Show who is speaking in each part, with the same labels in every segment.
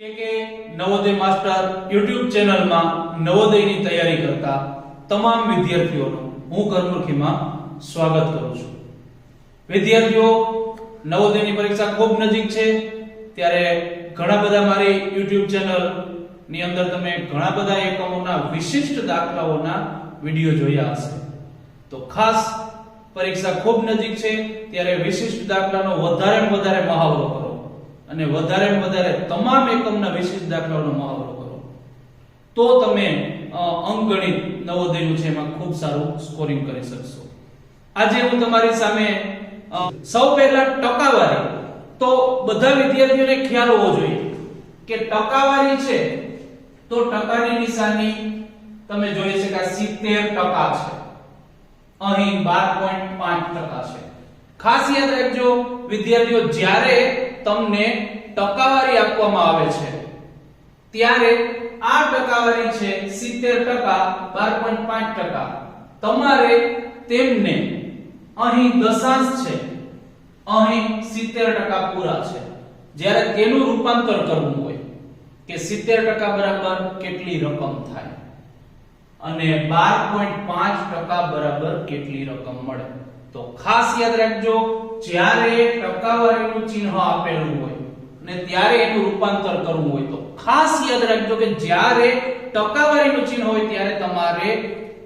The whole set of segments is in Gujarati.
Speaker 1: કે નવોદય માસ્ટર યુટ્યુબ ચેનલમાં નવોદયની તૈયારી કરતા તમામ વિદ્યાર્થીઓનું હું કર્મુખીમાં સ્વાગત કરું છું. વિદ્યાર્થીઓ, નવોદયની પરીક્ષા ખૂબ નજીક છે, ત્યારે ઘણા બધા મારી યુટ્યુબ ચેનલની અંદર તમે ઘણા બધા એકમોના વિશિષ્ટ દાખલાઓના વીડિયો જોયા હશે. તો ખાસ પરીક્ષા ખૂબ નજીક છે, ત્યારે વિશિષ્ટ દાખલાનો વધારે વધારે મહાવરો અને વધારે ને વધારે તમામ એકમના વિશિષ્ટ દાખલાઓનો મહાવરો કરો. તો તમે અંકગણિત નવોદયનું છે એમાં ખૂબ સારું સ્કોરિંગ કરી શકશો. આજે હું તમારી સામે સૌ પહેલા ટકાવારી. તો બધા વિદ્યાર્થીઓને ખ્યાલ હોવો જોઈએ કે ટકાવારી છે તો ટકાની નિશાની તમે જોઈ છે કે આ 70 ટકા છે. અહીં 12.5 ટકા છે. ખાસ યાદ રાખજો, વિદ્યાર્થીઓ, જ્યારે તમને ટકાવારી આપવામાં આવે છે. ત્યારે આ ટકાવારી છે 70 ટકા 12.5 ટકા. તમારે તેમને અહીં દશાંશ છે. અહીં 70 ટકા પૂરા છે. જ્યારે તેનું રૂપાંતર કરવું હોય કે 70 ટકા બરાબર કેટલી રકમ થાય અને 12.5 ટકા બરાબર કેટલી રકમ મળે. તો ખાસ યાદ રાખજો જ્યારે ટકાવારીનું ચિહ્ન આપેલું હોય અને ત્યારે એનું રૂપાંતર કરવું હોય તો ખાસ યાદ રાખજો કે જ્યારે ટકાવારીનું ચિહ્ન હોય ત્યારે તમારે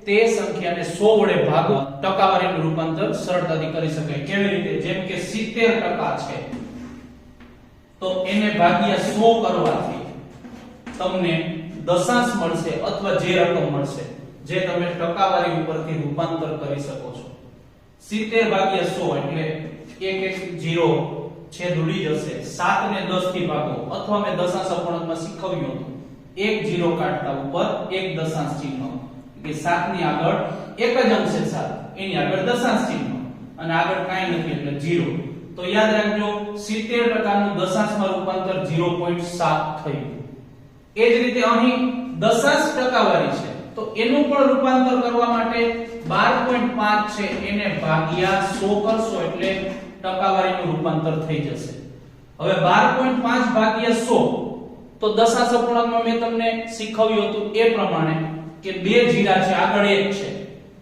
Speaker 1: તે સંખ્યાને 100 વડે ભાગો, ટકાવારીનું રૂપાંતર સરળતાથી કરી શકાય. કેવી રીતે? જેમ કે 70 ટકા છે. તો એને ભાગ્યા 100 કરવાથી તમને દશાંશ મળશે અથવા જે રકમ મળશે, જે તમે ટકાવારી ઉપરથી રૂપાંતર કરી શકો છો. 70 ભાગ્યા 100 એટલે એક એક 0 છેદ ઉડી જશે. 7 ને 10 થી ભાગો. અથવા મેં દશાંશ અપૂર્ણાંકમાં શીખવ્યું હતું. એક 0 કાઢતા ઉપર એક દશાંશ ચિહ્ન. કે 7 ની આગળ એક જ અંક છે 7 એની આગળ દશાંશ ચિહ્ન. અને આગળ કાંઈ નથી, એટલે 0 તો યાદ રાખજો 70 ટકાનું દશાંશમાં રૂપાંતર 0.7 થયું. એ જ રીતે અહીં દશાંશ ટકાવારી છે. તો એનું પણ રૂપાંતર કરવા માટે 12.5 છે. એને ભાગ્યા 100 કરશો એટલે ટકાવારીનું રૂપાંતર થઈ જશે. હવે 12.5 ભાગ્યા 100 તો દશાંશ અપૂર્ણાંકમાં મેં તમને શીખવ્યું હતું એ પ્રમાણે કે બે જીરા છે, આગળ એક છે.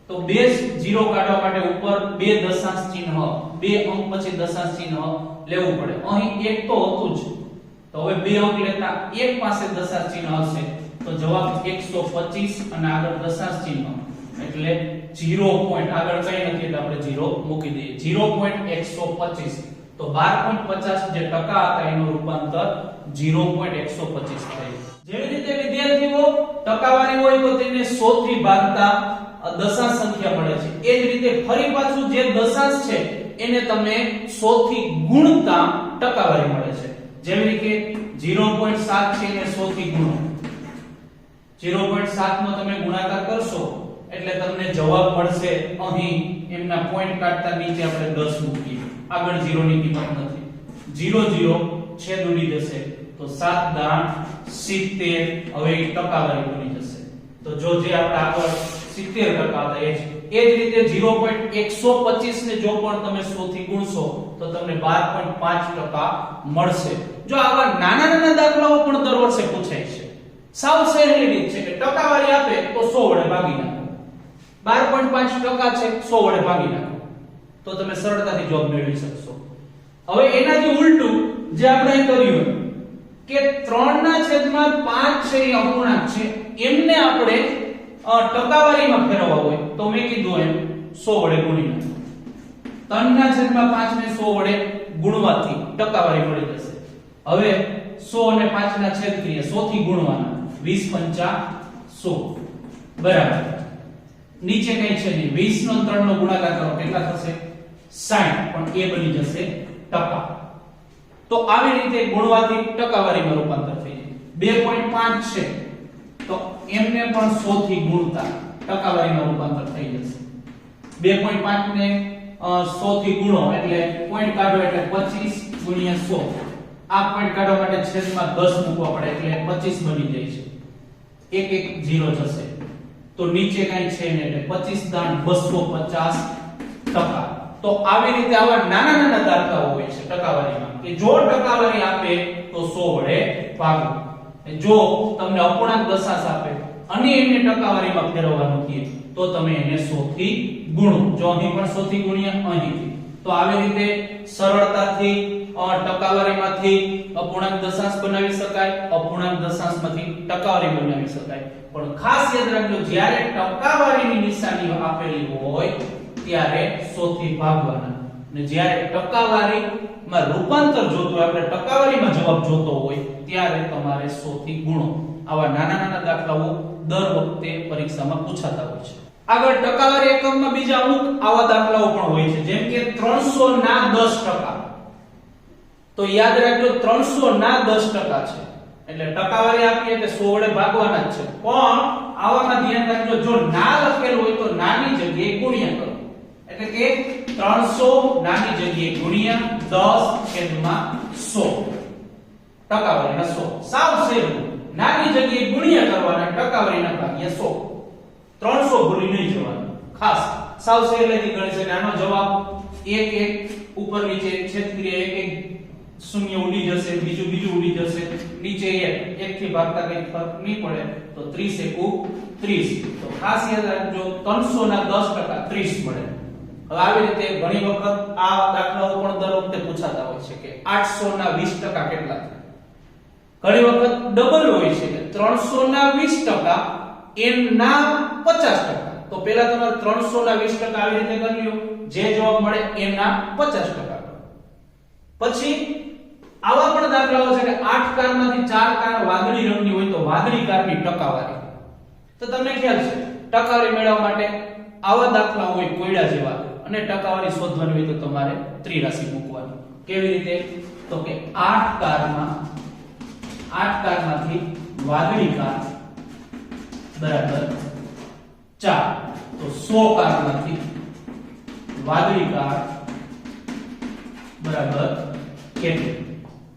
Speaker 1: તો બે જીરો કાઢવા માટે ઉપર બે દશાંશ ચિહ્ન, બે અંક પછી દશાંશ ચિહ્ન લેવું પડે. અહીં એક તો હતું જ. તો હવે બે અંક લેતા એક પાસે દશાંશ ચિહ્ન હશે તો જવાબ 125 અને આગળ દશાંશ ચિહ્ન. એટલે 0 પોઈન્ટ આગળ કઈ નથી, એટલે આપણે 0 મૂકી દઈએ. 0.125 તો 12.50 જે ટકા હતા, એનું રૂપાંતર 0.125 થાય જેવી રીતે વિદ્યાર્થીઓ ટકાવારી હોય તો તેને 100 થી ભાગતા દશાંશ સંખ્યા મળે છે. એ જ રીતે ફરી પાછું જે દશાંશ છે, એને તમે 100 થી ગુણતા ટકાવારી મળે છે. જેવી રીતે 0.7 છે, એને 100 થી ગુણો. 0.7 નો તમે ગુણાકાર કરશો એટલે તમને જવાબ મળશે અહીં. એમના પોઈન્ટ કાઢતા નીચે આપણે 10 મૂકીએ. આગળ 0 ની કિંમત નથી. 0 0 છેદ ઉડી જશે. તો 7 દાણ 70 હવે 1 ટકાવારી બની જશે. તો જો જે આપણે આગળ 70 ટકા હતા, એ જ. એ જ રીતે 0.125 ને જો પણ તમે 100 થી ગુણશો, તો તમને 12.5 ટકા મળશે. જો આવા નાના નાના દાખલાઓ પણ દર વર્ષે પૂછાય છે. સાવ સહેલી રીત છે કે ટકાવારી આપે તો 100 વડે ભાગી નાખો. 12.5 ટકા છે 100 વડે ભાગી નાખો. તો તમે સરળતાથી જવાબ મેળવી શકશો. હવે એનાથી ઉલટું જે આપણે કર્યું કે 3 ના છેદમાં 5 છે એ અપૂર્ણાંક છે. એમને આપણે ટકાવારીમાં ફેરવવા હોય તો મેં કીધું એમ 100 વડે ગુણી નાખો. 3 ના છેદમાં 5 ને 100 વડે ગુણવાથી ટકાવારી મળી જશે. હવે 100 અને 5 ના છેદ કરીએ 100 થી ગુણવાના. 20 પંચા 100 બરાબર. નીચે કઈ છે નહીં. 20 નો 3 નો ગુણાકાર કરો. કેટલા થશે? 60 પણ એ બની જશે ટકા તો આવી રીતે ગુણવાથી ટકાવારીમાં રૂપાંતર થઈ જાય. 2.5 છે. તો એમને પણ 100 થી ગુણતા ટકાવારીમાં રૂપાંતર થઈ જશે. 2.5 ને અ, 100 થી ગુણો એટલે પોઈન્ટ કાઢો એટલે 25 ગુણ્યા 100 આ પોઈન્ટ કાઢવા માટે છેદમાં 10 મૂકવા પડે એટલે 25 બની જાય છે. એક એક 0 જશે. તો નીચે કઈ છે ને એટલે 25 દાન 250 ટકા. તો આવી રીતે આવા નાના નાના દાખલા હોય છે ટકાવારીમાં. કે જો ટકાવારી આપે તો તો 100 વડે ભાગો. જો તમને અપૂર્ણાંક દશાંશ આપે, અને એને ટકાવારીમાં ફેરવવાનું કહે, તો તમે એને 100 થી ગુણો. જો અહીં પણ 100 થી ગુણ્યા અહીંથી. તો આવી રીતે સરળતાથી ટકાવારીમાંથી અપૂર્ણાંક દશાંશ બનાવી શકાય, અપૂર્ણાંક દશાંશમાંથી ટકાવારી બનાવી શકાય. પણ ખાસ યાદ રાખજો, જ્યારે ટકાવારીની નિશાની આપેલી હોય, ત્યારે 100 થી ભાગવાના. અને જ્યારે ટકાવારીમાં રૂપાંતર જોતું હોય, આપણે ટકાવારીમાં જવાબ જોતો હોય, ત્યારે તમારે 100 થી ગુણો. આવા નાના નાના દાખલાઓ દર વખતે પરીક્ષામાં પૂછાતા હોય છે. આગળ ટકાવારી એકમમાં બીજા અમુક આવા દાખલાઓ પણ હોય છે, જેમ કે 300 ના 10 ટકા. તો યાદ રાખજો 300 ના 10 ટકા છે. એટલે ટકાવારી આપીએ એટલે 100 વડે ભાગવાના જ છે. પણ આવામાં ધ્યાન રાખજો, જો ના લખેલું હોય તો નાની જગ્યાએ ગુણ્યા કરો. એટલે કે 300 નાની જગ્યાએ ગુણ્યા 10 છેદમાં 100 ટકાવારીના 100 સાવ સેમ. નાની જગ્યાએ ગુણ્યા કરવાના ટકાવારીના ભાગ્યા 100 300 ભૂલી નહીં જવાનું. ખાસ. સાવ સહેલાઈથી ગણિત છે આનો જવાબ 1 1 ઉપર નીચે છેદક્રિયા 1 1 શૂન્ય ઉડી જશે, બીજું બીજું ઉડી જશે. નીચે 1 1 થી ભાગતા કઈ ફરક નહીં પડે. તો 30 એકુ 30 તો ખાસ યાદ રાખજો 300 ના 10% 30 મળે. હવે આવી રીતે ઘણી વખત આ દાખલાઓ પણ દર વખતે પૂછાતા હોય છે કે 800 ના 20% કેટલા ઘણી વખત ડબલ હોય છે કે 300 ના 20% n ના 50% તો પહેલા તમારે 300 ના 20% આવી રીતે કરી લ્યો જે જવાબ મળે n ના 50% પછી આવા પણ દાખલાઓ છે કે 8 કારમાંથી 4 કાર વાદળી રંગની હોય તો વાદળી કારની ટકાવારી. તો તમને ખ્યાલ છે, ટકાવારી મેળવવા માટે આવા દાખલા હોય કોયડા જેવા અને ટકાવારી શોધવાની હોય તો તમારે ત્રિરાશિ મૂકવાની. કેવી રીતે? તો કે 8 કારમાં 8 કારમાંથી વાદળી કાર બરાબર 4 તો 100 કારમાંથી વાદળી કાર બરાબર કેટલી?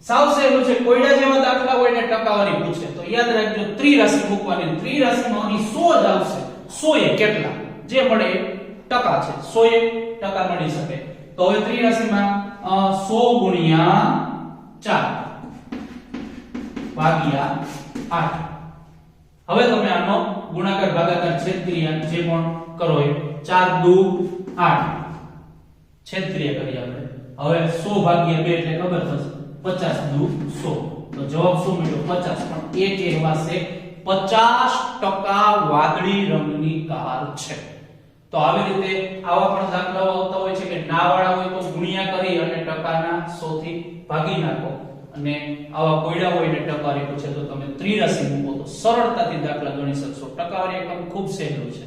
Speaker 1: સાવ સહેલું છે કોયડા જેવા દાખલા હોય ને ટકાવારી પૂછે. તો યાદ રાખજો ત્રિરાશિ મૂકવાની. ત્રિરાશિમાં અહીં 100 જ આવશે. 100 એ કેટલા? જે મળે ટકા છે. 100 એ ટકા મળી શકે. તો હવે ત્રિરાશિમાં અ, 100 ગુણ્યા 4 ભાગ્યા 8 હવે તમે આનો ગુણાકાર ભાગાકાર છેદ ક્રિયા જે પણ કરો એ 4 2 8 છેદ ક્રિયા કરી આપણે. હવે 100 ભાગ્યા 2 એટલે ખબર થશે. 50 દુ સો. તો જવાબ શું મળ્યો? 50 પણ એ કહેવાશે 50% વાદળી રંગની કાર છે. તો આવી રીતે આવા પણ દાખલાઓ આવતા હોય છે કે ના વાળા હોય તો ગુણ્યા કરી અને ટકાના 100 થી ભાગી નાખો. અને આવા કોયડા હોય ને ટકા રેખો છે તો તમે ત્રિરાશી મૂકો તો સરળતાથી દાખલા ગણી શકશો. ટકાવારી એકમ ખૂબ સહેલું છે.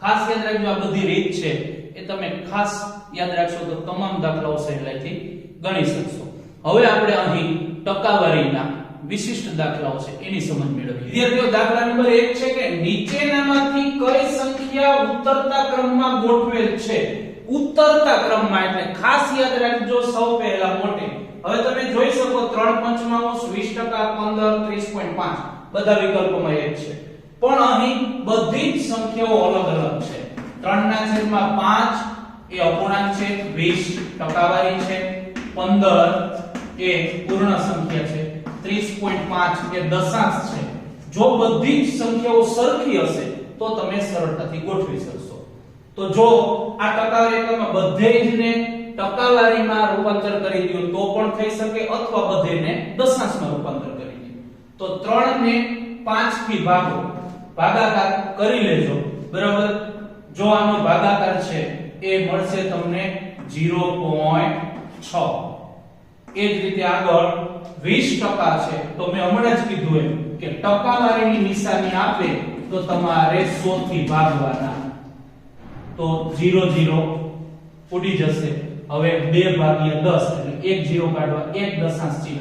Speaker 1: ખાસ યાદ રાખજો, આ બધી રીત છે એ તમે ખાસ યાદ રાખશો તો તમામ દાખલાઓ સહેલાઈથી ગણી શકશો. હવે આપણે અહીં ટકાવારીના વિશિષ્ટ દાખલાઓ છે, એની સમજ મેળવીએ. વિદ્યાર્થીઓ, દાખલા નંબર 1 છે કે નીચેનામાંથી કઈ સંખ્યા ઉતરતા ક્રમમાં ગોઠવેલ છે? ઉતરતા ક્રમમાં, એટલે ખાસ યાદ રાખજો સૌ પહેલા મોટે. હવે તમે જોઈ શકો 3 પંચમાંશ 20% 15 30.5 બધા વિકલ્પોમાં એક છે. પણ અહીં બધી જ સંખ્યાઓ અલગ અલગ છે. 3 ના છેદમાં 5 એ અપૂર્ણાંક છે 20 ટકાવારી છે 15 એ પૂર્ણ સંખ્યા છે. 30.5 એ દશાંશ છે. જો બધી જ સંખ્યાઓ સરખી હશે, તો તમે સરળતાથી ગોઠવી શકશો. તો જો આ ટકાવારી એકમમાં બધે જ ને ટકાવારીમાં રૂપાંતર કરી દો તો પણ થઈ શકે અથવા બધેને દશાંશમાં રૂપાંતર કરી દો તો 3 ને 5 થી ભાગો, ભાગાકાર કરી લેજો. બરાબર? જો આનો ભાગાકાર છે, એ મળશે તમને 0.6 એ જ રીતે આગળ 20% છે. તો મેં હમણાં જ કીધું એમ કે ટકાવારીની નિશાની આપે તો તમારે 100 થી ભાગવાના. તો 0 0 ઉડી જશે. હવે 2 ભાગ્યા 10 એટલે એક 0 કાઢવા, એક દશાંશ ચિહ્ન.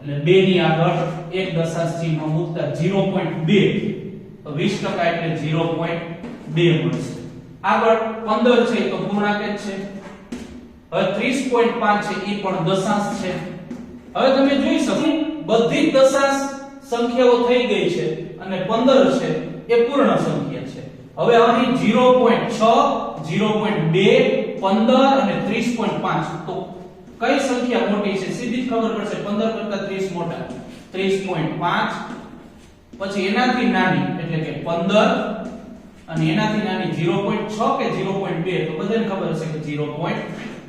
Speaker 1: એટલે 2 ની આગળ એક દશાંશ ચિહ્ન મૂકતા 0.2 તો 20% એટલે 0.2 મળશે. આગળ 15 છે તો પૂર્ણાંક જ છે. હવે 30.5 છે એ પણ દશાંશ છે. હવે તમે જોઈ શકો, બધી દશાંશ સંખ્યાઓ થઈ ગઈ છે અને 15 છે, એ પૂર્ણ સંખ્યા છે. હવે અહીં 0.6 0.2 15 અને 30.5 તો કઈ સંખ્યા મોટી છે? સીધી જ ખબર પડશે 15 કરતા 30 મોટા. 30.5 પછી એનાથી નાની, એટલે કે 15 અને એનાથી નાની 0.6 કે 0.2 તો બધાને ખબર હશે કે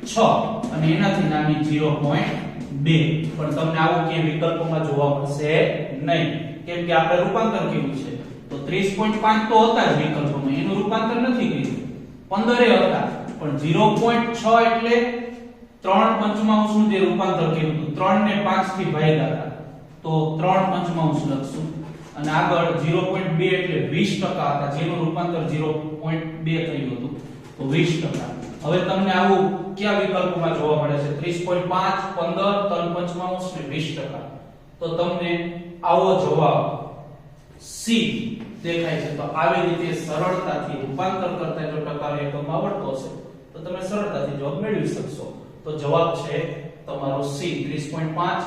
Speaker 1: 0.6 અને એનાથી નાની 0.2 પણ તમને આવું કે વિકલ્પોમાં જોવા મળશે નહીં. કેમ કે આપણે રૂપાંતર કર્યું છે. તો 30.5 તો હતા જ વિકલ્પોમાં. એનું રૂપાંતર નથી કર્યું. 15 એ હતા. પણ 0.6 એટલે 3 પંચમાંશનું જે રૂપાંતર કર્યું હતું 3 ને 5 થી ભાગ્યા હતા. તો 3 પંચમાંશ લખશું. અને આગળ 0.2 એટલે 20% હતા. જેનું રૂપાંતર 0.2 થયું હતું. તો 20% હવે તમને આવું કયા વિકલ્પમાં જોવા મળે છે 30.5 15 3 પંચમાંશ ને 20% તો તમને આવો જવાબ સી દેખાય છે. તો આવી રીતે સરળતાથી રૂપાંતર કરતા જો ટકાવારી એકમ આવડતો હશે, તો તમે સરળતાથી જવાબ મેળવી શકશો. તો જવાબ છે તમારો સી 30.5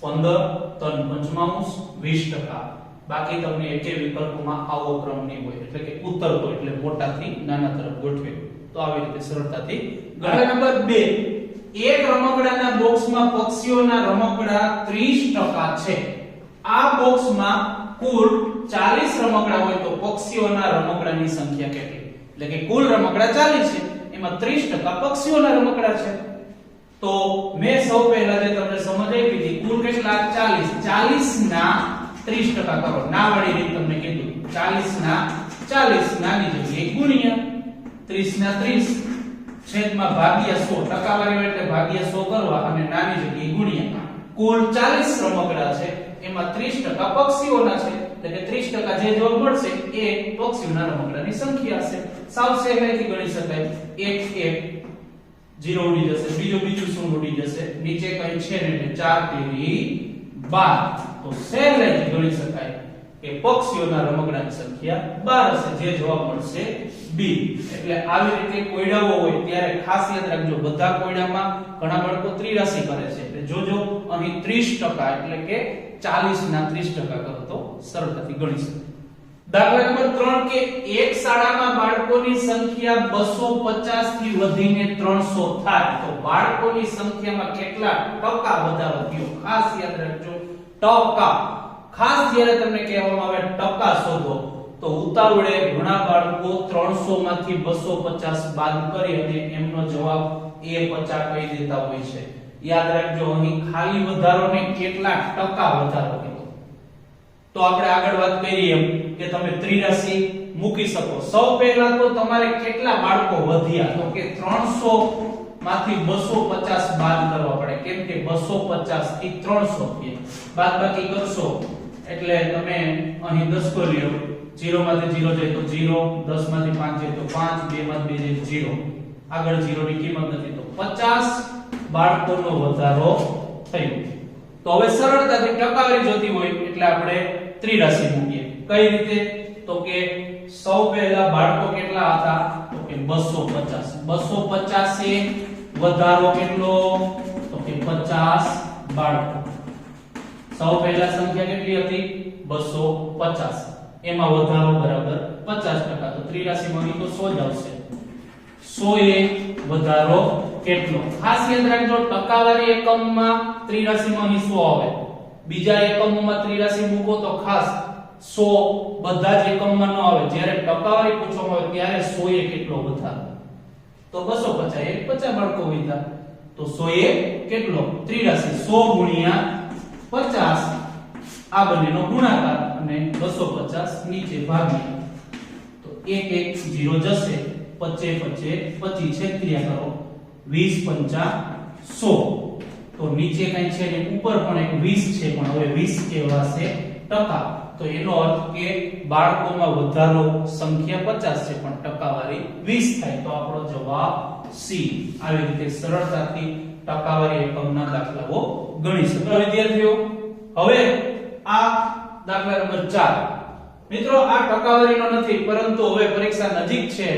Speaker 1: 15 3 પંચમાંશ 20% બાકી તમને એકે વિકલ્પમાં આવો ક્રમ નહીં હોય, એટલે કે ઉત્તરતો એટલે મોટાથી નાના તરફ ગોઠવે. તો આવી રીતે સરળતાથી દાખલા નંબર 2 એક રમકડાના બોક્સમાં પક્ષીઓના રમકડા 30% છે. આ બોક્સમાં કુલ 40 રમકડા હોય તો પક્ષીઓના રમકડાની સંખ્યા કેટલી? એટલે કે કુલ રમકડા 40 છે. એમાં 30% પક્ષીઓના રમકડા છે. તો મેં સૌ પહેલા જે તમને સમજાવી દીધી કુલ કેટલા? 40 40 ના 30% કરો. ના વાળી રીત તમને કીધું. 40 ના 40 નાની જગ્યાએ ગુણ્યા. 30 ના 30 છેદમાં ભાગ્યા 100 ટકાવારી એટલે ભાગ્યા 100 કરવા અને નાની જગ્યાએ ગુણ્યા. કુલ 40 રમકડા છે, એમાં 30% પક્ષીઓના છે. એટલે કે 30% જે જવાબ મળશે, એ પક્ષીઓના રમકડાની સંખ્યા છે સાવ સહેલાઈથી ગણી શકાય. 1 1 0 ઉડી જશે, બીજો, બીજું શું ઉડી જશે. નીચે કઈ છે ને એટલે 4 3 12 તો સહેલાઈથી ગણી શકાય કે પક્ષીઓના રમકડાની સંખ્યા 12 હશે. જે જવાબ મળશે બી. એટલે આવી રીતે કોયડાઓ હોય ત્યારે ખાસ યાદ રાખજો, બધા કોયડામાં ઘણા બાળકો ત્રિરાશી કરે છે. એટલે જોજો, અહીં 30% એટલે કે 40 ના 30% કરો તો સરળતાથી ગણી શકાય દાખલા નંબર 3 કે એક શાળામાં બાળકોની સંખ્યા 250 થી વધીને 300 થાય. તો બાળકોની સંખ્યામાં કેટલા ટકા વધારો થયો ખાસ યાદ રાખજો, ટકા. ખાસ જ્યારે તમને કહેવામાં આવે ટકા શોધો તો ઉતાવળે ઘણા બાળકો 300 માંથી 250 બાદ કરી અને એમનો જવાબ એ 50 કહી દેતા હોય છે. યાદ રાખજો, અહીં ખાલી વધારો ને કેટલા ટકા વધારો કીધો તો આપણે આગળ વાત કરી એમ કે તમે ત્રિરાશી મૂકી શકો. સૌ પહેલા તો તમારે કેટલા બાળકો વધ્યા? તો કે 300 માંથી 250 બાદ કરવા પડે. કેમ કે 250 થી 300 બાદ બાદબાકી કરશો એટલે તમે અહીં 10 કરી લો 0 માંથી 0 જાય તો 0 10 માંથી 5 જાય તો 5 2 માંથી 2 જાય 0 આગળ 0 ની કિંમત નથી તો 50 બાળકોનો વધારો થયો. તો હવે સરળતાથી ટકાવારી જોતી હોય એટલે આપણે ત્રિરાશી મૂકીએ. કઈ રીતે? તો કે સૌ પહેલા બાળકો કેટલા હતા? તો કે 250 250 એ વધારો કેટલો? તો કે 50 બાળકો. સૌ પહેલા સંખ્યા કેટલી હતી? 250 એમાં વધારો બરાબર 50% તો ત્રિરાશીમાં તો 100 જ આવશે. 100 એ વધારો કેટલો? ખાસ યાદ રાખજો, ટકાવારી એકમમાં ત્રિરાશીમાં અહીં 100 આવે. બીજા એકમોમાં ત્રિરાશી મૂકો તો ખાસ 100 બધા જ એકમમાં ન આવે. જ્યારે ટકાવારી પૂછવામાં આવે ત્યારે 100 એ કેટલો વધારો? તો 250 એક 50 બાળકો વિધા. તો 100 એ કેટલો? ત્રિરાશી. 100 ગુણ્યા 50 આ બંનેનો ગુણાકાર. અને 250 નીચે ભાગીએ. તો 1 1 0 જશે 25 25 25 છેત્રિયા કરો. 20 પંચા 100 તો નીચે કઈ છે ને ઉપર પણ એક 20 છે પણ હવે 20 કહેવાશે ટકા. તો એનો અર્થ કે બાળકોમાં વધારો સંખ્યા 50 છે પણ ટકાવારી 20 થાય. તો આપણો જવાબ સી. આવી રીતે સરળતાથી ટકાવારી એકમના દાખલાઓ ગણી શકાય. વિદ્યાર્થીઓ હવે આ દાખલા નંબર 4 મિત્રો, આ ટકાવારીનો નથી, પરંતુ હવે પરીક્ષા નજીક છે,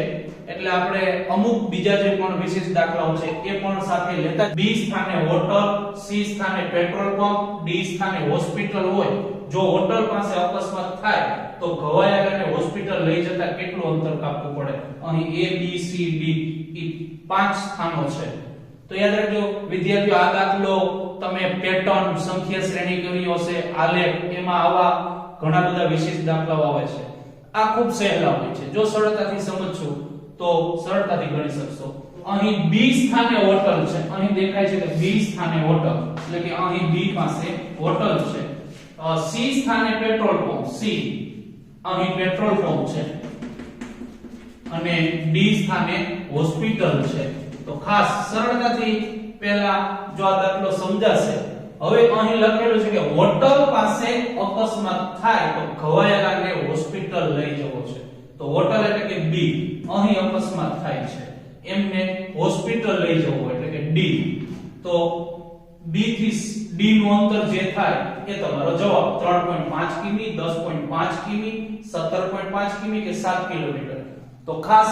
Speaker 1: એટલે આપણે અમુક બીજા જે પણ વિશેષ દાખલાઓ છે, એ પણ સાથે લેતા બી સ્થાને હોટલ, સી સ્થાને પેટ્રોલ પંપ, ડી સ્થાને હોસ્પિટલ હોય. જો હોટલ પાસે અકસ્માત થાય, તો ઘવાયેલાને હોસ્પિટલ લઈ જતા કેટલું અંતર કાપવું પડે? અહીં એ બી સી ડી એ પાંચ સ્થાનો છે. તો યાદ રાખજો, વિદ્યાર્થીઓ, આ દાખલો તમે પેટર્ન સંખ્યા શ્રેણી કર્યો હશે, આલેખ, એમાં આવા ઘણા બધા વિશેષ દાખલાઓ આવે છે. આ ખૂબ સહેલા હોય છે. જો સરળતાથી સમજશો, તો સરળતાથી ગણી શકશો. અહીં બી સ્થાને હોટલ છે. અહીં દેખાય છે કે બી સ્થાને હોટલ, એટલે કે અહીં બી પાસે હોટલ છે. સી સ્થાને પેટ્રોલ પંપ સી અહીં પેટ્રોલ પંપ છે. અને ડી સ્થાને હોસ્પિટલ છે. તો ખાસ સરળતાથી પહેલા જો આ દાખલો સમજાશે, હવે અહીં લખેલું છે કે હોટલ પાસે અકસ્માત થાય તો ઘવાયેલાને હોસ્પિટલ લઈ જવો છે. તો હોટલ એટલે કે બી અહીં અકસ્માત થાય છે. એમને હોસ્પિટલ લઈ જવું એટલે કે ડી તો બી થી ડી નું અંતર જે થાય એ તમારો જવાબ 3.5 કિમી 10.5 કિમી 17.5 કિમી કે 7 કિલોમીટર. તો ખાસ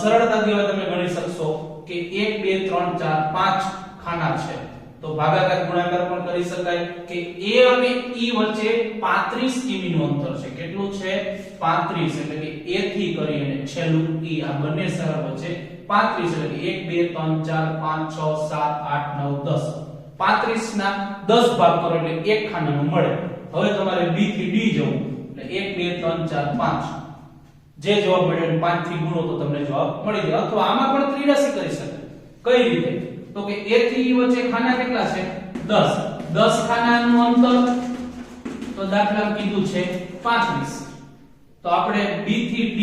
Speaker 1: સરળતાથી તમે ગણી શકશો. કે 1 2 3 4 5 ખાના છે. તો ભાગાકાર, ગુણાકાર પણ કરી શકાય કે a અને e વચ્ચે 35 કિમી નું અંતર છે. કેટલું છે? 35 એટલે કે a થી કરી અને છેલ્લું e આ બંને સરળ વચ્ચે 35 એટલે કે 1 2 3 4 5 6 7 8 9 10 35 ના 10 ભાગ કરો એટલે એક ખાનાનું મળે. હવે તમારે b થી d જવું. એટલે 1 2 3 4 5 જે જવાબ મળ્યો એને 5 થી ગુણો તો તમને જવાબ મળી જાય. અથવા આમાં પણ ત્રિરાશી કરી શકાય કઈ રીતે? તો કે a થી e વચ્ચે ખાના કેટલા છે? 10 10 ખાનાનું અંતર તો દાખલા કીધું છે 35 તો આપણે b થી d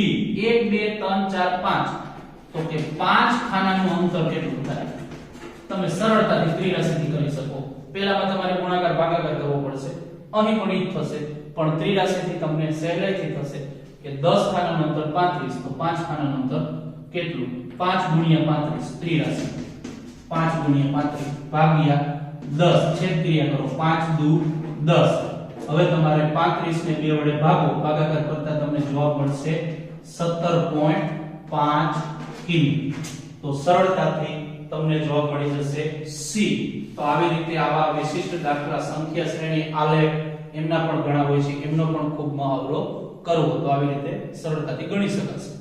Speaker 1: 1 2 3 4 5 તો કે 5 ખાનાનું અંતર કેટલું થાય? તમે સરળતાથી ત્રિરાશીથી કરી શકો. પહેલામાં તમારે ગુણાકાર ભાગાકાર કરવો પડશે. અહીં પણ ઈ થશે. પણ ત્રિરાશીથી તમને સહેલાઈથી થશે. કે 10 ખાનાનું અંતર 35 તો 5 ખાનાનું અંતર કેટલું? 5 ગુણ્યા 35 ત્રિરાશી 5 ગુણ્યા 35 ભાગ્યા 10 છેદ ક્રિયા કરો 5 દુ 10 હવે તમારે 35 ને 2 વડે ભાગો, ભાગાકાર કરતા તમને જવાબ મળશે 17.5 કિમી. તો સરળતાથી તમને જવાબ મળી જશે સી. તો આવી રીતે આવા વિશિષ્ટ દાખલા સંખ્યા શ્રેણી આલેખ એમના પણ ઘણા હોય છે, એમનો પણ ખૂબ મહાવરો કરવો તો આવી રીતે સરળતાથી ગણી શકાશે.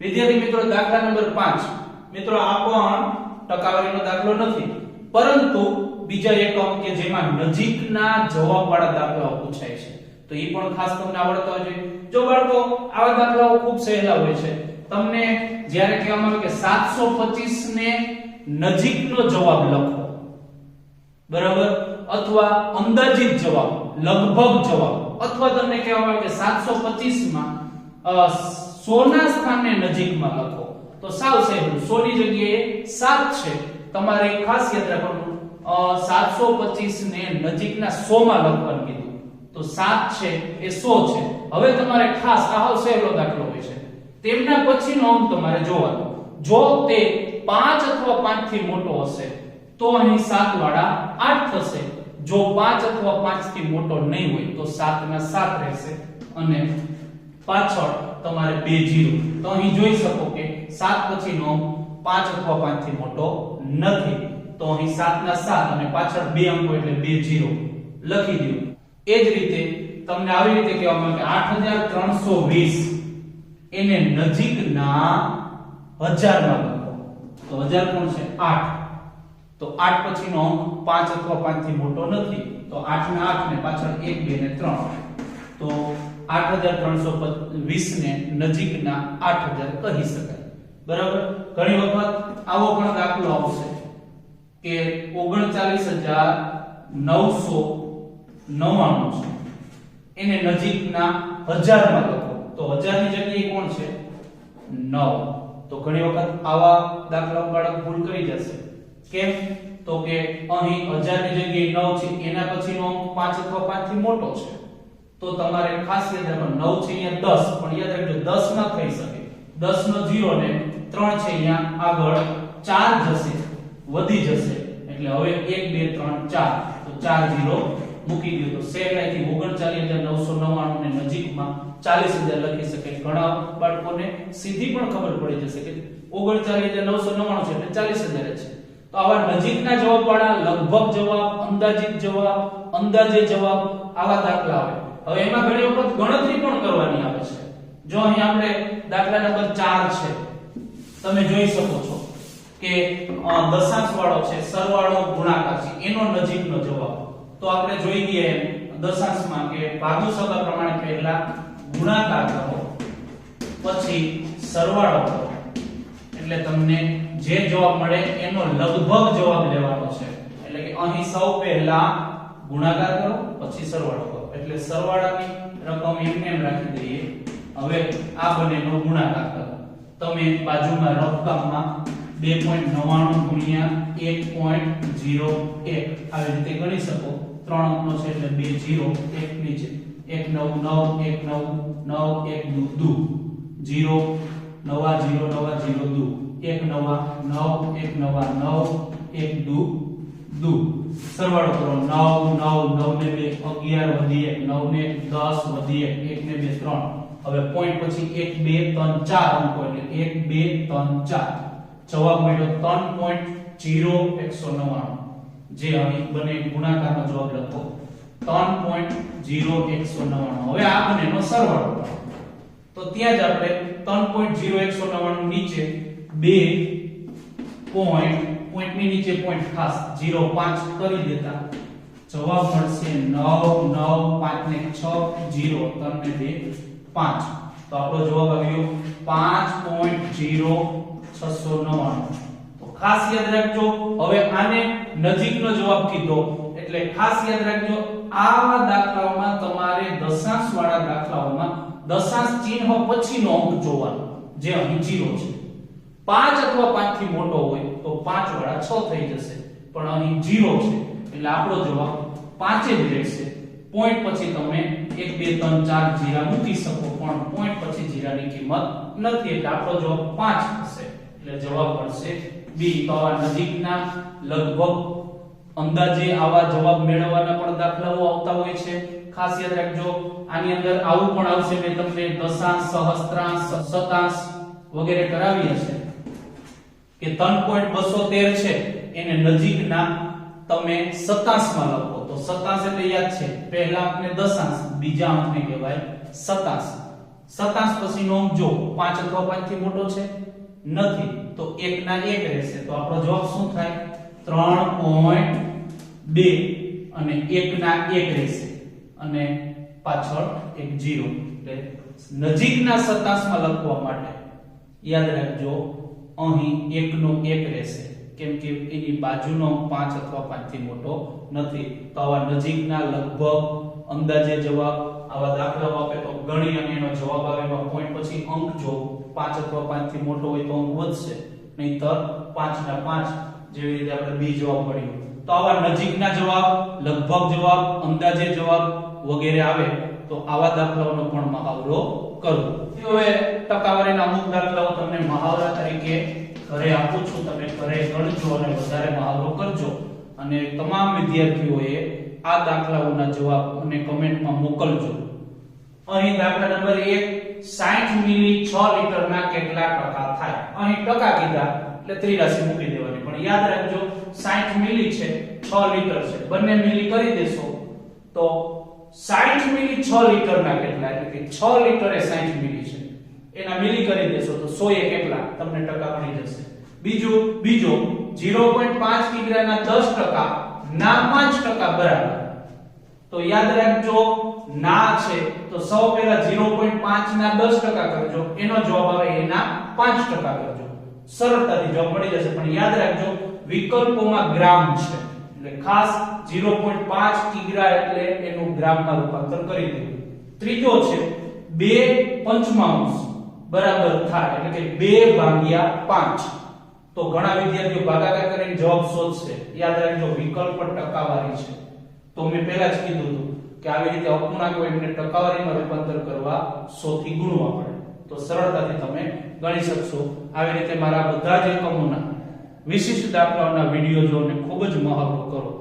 Speaker 1: વિદ્યાર્થી મિત્રો, દાખલા નંબર 5 મિત્રો, આ પણ ટકાવારીનો દાખલો નથી, પરંતુ બીજા એકમ કે જેમાં નજીકના જવાબવાળા દાખલાઓ પૂછાય છે. તો એ પણ ખાસ તમને આવડતા હોય છે જો બાળકો, આવા દાખલાઓ ખૂબ સહેલા હોય છે, તમને જ્યારે કહેવામાં આવે કે 725 ને નજીકનો જવાબ લખો. બરાબર? અથવા અંદાજિત જવાબ. લગભગ જવાબ. અથવા તમને કહેવામાં આવે કે 725 માં અ, 100 ના સ્થાને નજીકમાં લખો. તો સાવ સહેલું 100 ની જગ્યાએ 7 છે. તમારે ખાસ યાદ રાખવાનું અ, 725 ને નજીકના 100 માં લખવાનું કીધું. તો 7 છે એ 100 છે. હવે તમારે ખાસ આ સહેલો દાખલો હોય છે. તેમના પછીનો અંક તમારે જોવાનો. જો તે 5 અથવા 5 થી મોટો હશે તો અહીં 7 વાળા 8 થશે. જો 5 અથવા 5 થી મોટો નહીં હોય, તો 7 ના 7 રહેશે અને પાછળ તમારે બે જીરો. તો અહીં જોઈ શકો કે 7 પછીનો 5 અથવા 5 થી મોટો નથી. તો અહીં 7 ના 7 અને પાછળ બે અંકો એટલે બે જીરો. લખી દો એ જ રીતે તમને આવી રીતે કહેવામાં કે 8320 એને નજીકના હજારમાં લખો. તો હજાર કોણ છે? 8 તો 8 પછીનો અંક 5 અથવા 5 થી મોટો નથી. તો 8 ના 8 ને પાછળ 1 2 ને 3 તો 8320 ને નજીકના 8000 કહી શકાય. બરાબર? ઘણી વખત આવો પણ દાખલો આવશે કે 39999 છે. એને નજીકના હજારમાં લખો. તો હજારની જગ્યાએ કોણ છે? 9 તો ઘણી વખત આવા દાખલાઓ બાળક ભૂલ કરી જશે. કેમ? તો કે અહીં હજારની જગ્યાએ 9 છે, એના પછીનો અંક 5 અથવા 5 થી મોટો છે. તો તમારે ખાસ યાદ રાખવાનું 9 છે અહીંયા 10 પણ યાદ રાખજો 10 ના થઈ શકે. 10 નો 0 ને 3 છે અહીંયા આગળ 4 જશે, વધી જશે. એટલે હવે 1 2 3 4 તો 4 0 મૂકી દો તો સહેલાઈથી 39999 ને નજીકમાં 40000 લખી શકે. ઘણા બાળકોને સીધી પણ ખબર પડી જશે કે 39999 છે એટલે 40000 જ છે. તો આવા નજીકના જવાબ વાળા લગભગ જવાબ, અંદાજિત જવાબ, અંદાજે જવાબ આવા દાખલા આવે. હવે એમાં ઘણી વખત ગણતરી પણ કરવાની આવે છે. જો અહીં આપણે દાખલા નંબર 4 છે, તમે જોઈ શકો છો કે દશાંશ વાળો છે, સરવાળો ગુણાકાર છે. એનો નજીકનો જવાબ. તો આપણે જોઈ એમ, દશાંશમાં કે સગા પ્રમાણે પહેલા ગુણાકાર કરો, પછી સરવાળો કરો. એટલે તમને જે જવાબ મળે એનો લગભગ જવાબ લેવાનો છે. એટલે કે અહીં સૌ પહેલા ગુણાકાર કરો, પછી સરવાળો કરો. એટલે સરવાળાની રકમ એમને એમ રાખી દઈએ. હવે આ બંનેનો ગુણાકાર કરો. તમે બાજુમાં રફકામમાં 2.99 ગુણ્યા 1.01 આવી રીતે ગણી શકો. ત્રણ અંકનો છે એટલે 2 0 1 નીચે. 1 9 9 1 9 9 1 2 2 0 નવા 0 નવા 0 2 એક નવા નવ, એક નવા નવ, એક દુ દુ. સરવાળો કરો. નવ નવ નવ ને બે અગિયાર વધી એક નવ ને દસ વધી એક એક ને બે, ત્રણ. હવે પોઈન્ટ પછી એક, બે, ત્રણ, ચાર અંકો એટલે એક, બે, ત્રણ, ચાર. જવાબ મળ્યો ત્રણ પોઈન્ટ જીરો, એકસો નવ્વાણું. જે અહીં બંને ગુણાકારનો જવાબ લખો. ત્રણ પોઈન્ટ જીરો, એકસો નવાણું હવે આ બંનેનો સરવાળો તો ત્યાં જ આપણે ત્રણ પોઈન્ટ જીરો, એકસો નવ્વાણું નીચે 2 પોઈન્ટ પોઈન્ટની નીચે પોઈન્ટ ખાસ 0.5 કરી દેતા, જવાબ મળશે 9 9 5 ને 6 0 3 ને 2 5 તો આપણો જવાબ આવ્યો 5.0699 તો ખાસ યાદ રાખજો, હવે આને નજીકનો જવાબ કીધો, એટલે ખાસ યાદ રાખજો, આવા દાખલાઓમાં તમારે દશાંશ વાળા દાખલાઓમાં દશાંશ ચિહ્ન પછીનો અંક જોવાનો, જે અહીં 0 છે. પાંચ અથવા પાંચથી મોટો હોય તો પાંચ વાળા છ થઈ જશે. પણ અહીં જીરો છે. એટલે આપણો જવાબ પાંચે જ રહેશે. પોઈન્ટ પછી તમે 1 2 3 4 જીરા મૂકી શકો, પણ પોઈન્ટ પછી જીરાની કિંમત નથી. એટલે આપણો જવાબ પાંચ હશે. એટલે જવાબ પડશે બી તો આવા નજીકના લગભગ અંદાજે આવા જવાબ મેળવવાના પણ દાખલાઓ આવતા હોય છે. ખાસ યાદ રાખજો, આની અંદર આવું પણ આવશે. મેં તમને દશાંશ, સહસ્ત્રાંશ શતાંશ વગેરે કરાવી હશે. કે 3.213 છે, એને નજીકના તમે શતાંશમાં લખો. તો શતાંશ એટલે યાદ છે, પહેલા અંકને દશાંશ, બીજા અંકને કહેવાય શતાંશ શતાંશ પછીનો અંક જો 5 અથવા 5 થી મોટો છે? નથી. તો 1 ના 1 રહેશે. તો આપણો જવાબ શું થાય? 3.2 અને 1 ના 1 રહેશે. અને પાછળ એક 0 એટલે નજીકના શતાંશમાં લખવા માટે યાદ રાખજો અહીં 1 નો 1 રહેશે. કેમ કે એની બાજુનો પાંચ 5 અથવા 5 થી મોટો નથી. તો આવા નજીકના લગભગ અંદાજે જવાબ આવા દાખલાઓ આપે તો ગણી અને એનો જવાબ આવે એમાં પોઈન્ટ પછી અંક જો 5 અથવા 5 થી મોટો હોય તો અંક વધશે. નહીતર 5 ના 5 જેવી રીતે આપણે બી જવાબ મળ્યો. તો આવા નજીકના જવાબ, લગભગ જવાબ, અંદાજે જવાબ વગેરે આવે તો આવા દાખલાઓનો પણ મહાવરો કરવો હવે ટકાવારીના અમુક દાખલાઓ તમને મહાવરા તરીકે ઘરે આપું છું. તમે ઘરે ગણજો અને વધારે મહાવરો કરજો. અને તમામ વિદ્યાર્થીઓએ આ દાખલાઓના જવાબ અને કમેન્ટમાં મોકલજો. અહીં દાખલા નંબર 1 60 મિલી 6 લિટરના કેટલા ટકા થાય? અહીં ટકા કીધા, એટલે ત્રિરાશી મૂકી દેવાની. પણ યાદ રાખજો 60 મિલી છે 6 લિટર છે. બંને મિલી કરી દેશો, તો 60 મિલી 6 લીટરના કેટલા એટલે કે 6 લિટર એ 60 મિલી છે. એના મિલી કરી દેશો તો 100 એ કેટલા? તમને ટકા મળી જશે. બીજું, બીજો 0.5 કિગ્રાના 10 ટકા, ના 5 ટકા બરાબર. તો યાદ રાખજો, ના છે તો સૌ પહેલા 0.5 ના 10 ટકા કરજો. એનો જવાબ આવે એના 5 ટકા કરજો. સરળતાથી જવાબ મળી જશે. પણ યાદ રાખજો, વિકલ્પોમાં ગ્રામ છે. એટલે ખાસ 0.5 કિગ્રા એટલે એનું ગ્રામમાં રૂપાંતર કરી દેવું ત્રીજો છે 2 પંચમાંશ બરાબર થાય, એટલે કે 2 ભાગ્યા 5 તો ઘણા વિદ્યાર્થીઓ ભાગાકાર કરીને જવાબ શોધશે. યાદ રાખજો, વિકલ્પ ટકાવારી છે. તો મેં પહેલા જ કીધું હતું કે આવી રીતે અપૂર્ણાંક એમને ટકાવારીમાં રૂપાંતર કરવા 100 થી ગુણવા પડે તો સરળતાથી તમે ગણી શકશો. આવી રીતે મારા બધા જ એકમોના વિશિષ્ટ દાખલાઓના વીડિયો જોઈને ખૂબ જ મહત્વ કરો.